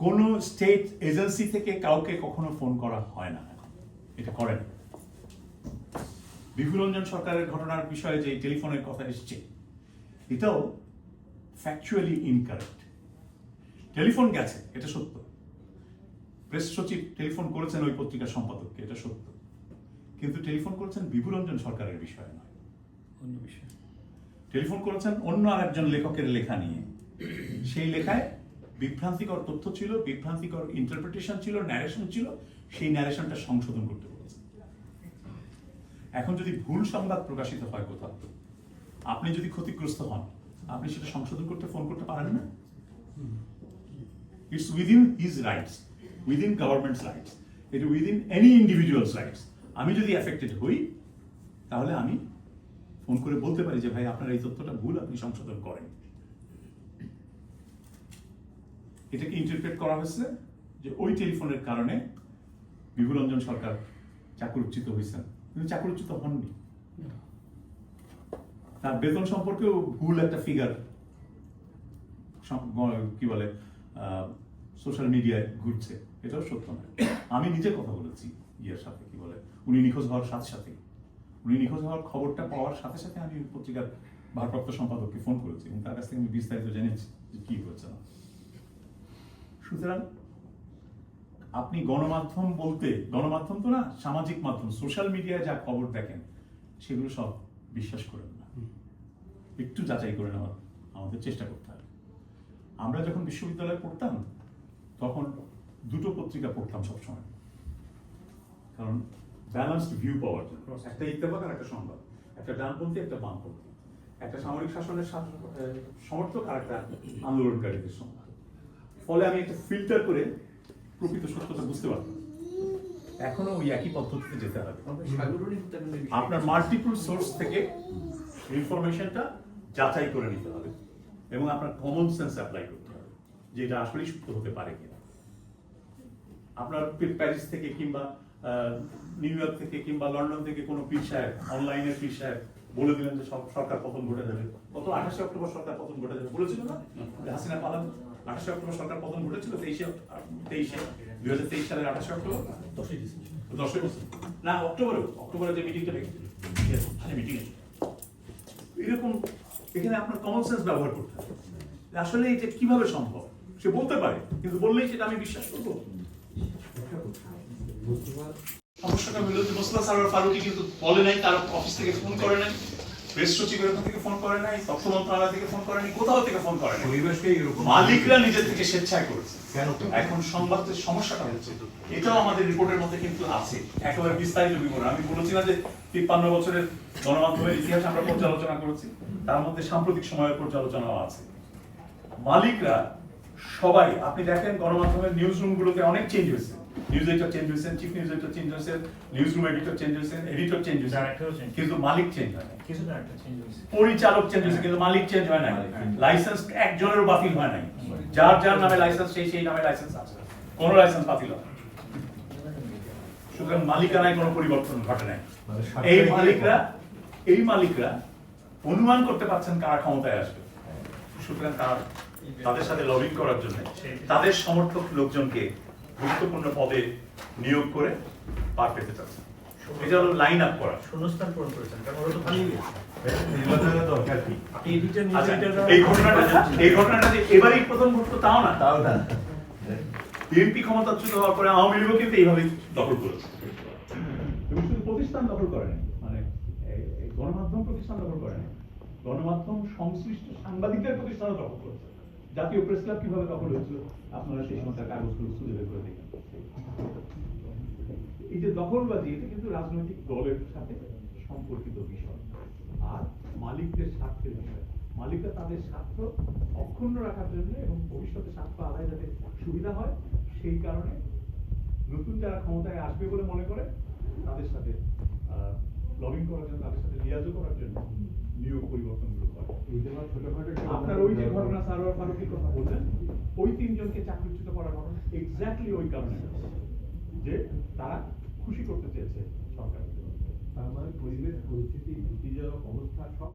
কোনো state agency থেকে কাউকে কখনো ফোন করা হয় না। এটা করেন। বিভুরঞ্জন সরকারের ঘটনার বিষয়ে যে টেলিফোনের কথা এসছে এটাও ফ্যাকচুয়ালি ইনকারেক্ট টেলিফোন গেছে এটা সত্য। প্রেস সচিব টেলিফোন করেছেন ওই পত্রিকার সম্পাদককে এটা সত্য। কিন্তু টেলিফোন করেছেন বিভুরঞ্জন সরকারের বিষয়ে নয়। অন্য বিষয়। টেলিফোন করেছেন অন্য আরেকজন লেখকের লেখা নিয়ে। সেই লেখায় বিভ্রান্তিকর তথ্য ছিল, বিভ্রান্তিকর ইন্টারপ্রিটেশন ছিল ন্যারেশন ছিল, সেই ন্যারেশনটা সংশোধন করতে বলেছেন এখন যদি ভুল সংবাদ প্রকাশিত হয় কোথাও, আপনি যদি ক্ষতিগ্রস্ত হন, আপনি সেটা সংশোধন করতে ফোন করতে পারেন না? It's within his rights within government's rights এটা উইদিন এনি ইন্ডিভিজুয়ালস রাইটস আমি যদি অ্যাফেক্টেড হই, তাহলে আমি ফোন করে বলতে পারি যে, ভাই, আপনার এই তথ্যটা ভুল, আপনি সংশোধন করেন। এটাকে ইন্টারপ্রেট করা হয়েছে যে ওই টেলিফোনের কারণে বিভুরঞ্জন সরকার চাকরুচ্যুত হয়েছেন। কিন্তু চাকরুচ্যুত হননি। তার বেতন সম্পর্কেও ভুল একটা ফিগার কি বলে সোশ্যাল মিডিয়ায় ঘুরছে। এটাও সত্য না আমি নিজে কথা বলেছি ইয়ের সাথে, কি বলে, উনি নিখোঁজ হওয়ার সাথে সাথে উনি নিখোঁজ হওয়ার খবরটা পাওয়ার সাথে সাথে আমি পত্রিকার ভারপ্রাপ্ত সম্পাদককে ফোন করেছি এবং তার কাছ থেকে আমি বিস্তারিত জেনেছি যে কি হয়েছে। সুতরাং আপনি গণমাধ্যম বলতে গণমাধ্যম তো না সামাজিক মাধ্যম সোশ্যাল মিডিয়ায় যা খবর দেখেন সেগুলো সব বিশ্বাস করেন না। একটু যাচাই করে নেওয়ার আমাদের চেষ্টা করতে হবে। আমরা যখন বিশ্ববিদ্যালয়ে পড়তাম তখন দুটো পত্রিকা পড়তাম সবসময়। কারণ ব্যালেন্সড ভিউ পাওয়ার জন্য। একটা ইত্তেফাক আর একটা সংবাদ। একটা ডানপন্থী একটা বামপন্থী। একটা সামরিক শাসনের শাসন- সমর্থক আর একটা আন্দোলনকারীদের সংবাদ। ফলে আমি একটা ফিল্টার করে প্রকৃত সত্যতা বুঝতে পারতাম। এখনও ওই একই পদ্ধতিতে যেতে হবে। আপনার মাল্টিপল সোর্স থেকে ইনফরমেশনটা যাচাই করে নিতে হবে এবং আপনার কমন সেন্স অ্যাপ্লাই করতে হবে যে এটা আসলেই সত্য হতে পারে কিনা। আপনার প্যারিস থেকে কিংবা আহ, নিউ ইয়র্ক থেকে কিংবা লন্ডন থেকে কোনো পীর সাহেব অনলাইনের পীর সাহেব বলে দিলেন যে সব সরকার পতন ঘটে যাবে। কত আঠাশে অক্টোবর সরকার পতন ঘটে যাবে। বলেছিল না হাসিনা পালান আঠাশে অক্টোবর সরকার ঘটেছিল তেইশে তেইশে দুই হাজার তেইশ সালের আঠাশে অক্টোবর? দশই ডিসেম্বর। দশই না অক্টোবরে অক্টোবরে যে মিটিংটা রেখেছিল মিটিং এরকম এখানে আপনার কমন সেন্স ব্যবহার করতে হবে। আসলে এটা কীভাবে সম্ভব? সে বলতে পারে কিন্তু বললেই সেটা আমি বিশ্বাস করব। সমস্যাটা হলো যে মোস্তফা সারোয়ার ফারুকি কিন্তু বলে নাই তার অফিস থেকে ফোন করে নাই। প্রেস সচিবের ওখান থেকে ফোন করে নাই তথ্য মন্ত্রণালয় থেকে ফোন করে নাই কোথাও থেকে ফোন করে নাই। এরকম মালিকরা নিজে থেকে স্বেচ্ছায় করেছে। কেন এখন সংবাদের সমস্যাটা হচ্ছে এটাও আমাদের রিপোর্টের মধ্যে কিন্তু আছে। একেবারে বিস্তারিত বিবরণ। আমি বলেছি না যে তিপ্পান্ন বছরের গণমাধ্যমের ইতিহাস আমরা পর্যালোচনা করেছি তার মধ্যে সাম্প্রতিক সময়ের পর্যালোচনাও আছে। মালিকরা সবাই আপনি দেখেন গণমাধ্যমের নিউজ রুম গুলোতে অনেক চেঞ্জ হয়েছে। নিউজ এডিটর চেঞ্জ হয়েছে চিফ নিউজ এডিটর চেঞ্জ হয়েছে নিউজ রুম এডিটর চেঞ্জ হয়েছে। এডিটর চেঞ্জ হয়েছে। কিন্তু মালিক চেঞ্জ হয় না কিছুটা চেঞ্জ হয়েছে। পরিচালক চেঞ্জ হয়েছে কিন্তু মালিক চেঞ্জ হয় change। লাইসেন্স একজনেরও বাতিল হয় নাই। যার যার নামে লাইসেন্স সেই সেই নামে লাইসেন্স আছে। কোনো লাইসেন্স বাতিল হয় সুতরাং মালিকানায় কোনো পরিবর্তন ঘটে নাই। মানে এই মালিকরা এই মালিকরা অনুমান করতে পারছেন কারা ক্ষমতায় আসবে। সুতরাং তার তাদের সাথে লবিং করার জন্য। তাদের সমর্থক লোকজনকে গুরুত্বপূর্ণ পদে নিয়োগ করে পার পেতে চাচ্ছে। এটা হলো লাইন আপ করা। শূন্যস্থান পূরণ করেছেন কারণ ওরা তো নির্বাচনের দরকার কি? আচ্ছা, এডিটররা এই ঘটনাটা এই ঘটনাটা যে এবারই প্রথম ঘটতো তাও না? তাও না। বিএনপি ক্ষমতাচ্যুত হওয়ার পরে আওয়ামী লীগও কিন্তু এইভাবে দখল করেছে এবং শুধু প্রতিষ্ঠান দখল করে মানে গণমাধ্যম প্রতিষ্ঠান দখল করে গণমাধ্যম সংশ্লিষ্ট সাংবাদিকদের প্রতিষ্ঠানও দখল করেছে। জাতীয় প্রেস ক্লাব কীভাবে দখল হয়েছিল, আপনারা সেই সময় তার কাগজগুলো খুঁজে বের করে দেখেন। এই যে দখলবাজি, এটা কিন্তু রাজনৈতিক দলের সাথে সম্পর্কিত বিষয়। আর মালিকদের স্বার্থের বিষয়। মালিকরা তাদের স্বার্থ অক্ষুণ্ণ রাখার জন্য এবং ভবিষ্যতে স্বার্থ আদায় যাতে সুবিধা হয়, সেই কারণে নতুন যারা ক্ষমতায় আসবে বলে মনে করে, তাদের সাথে লবিং করার জন্য তাদের সাথে লিয়াজও করার জন্য নিয়োগ পরিবর্তনগুলো করে। আপনার ওই যে ঘটনা সারোয়ার ফারুকের কথা বললেন ওই তিনজনকে চাকরিচ্যুত করার ঘটনা এক্স্যাক্টলি ওই কারণে। যে তারা খুশি করতে চেয়েছে সরকারকে তার মানে পরিবেশ পরিস্থিতি ভীতিজনক অবস্থা সব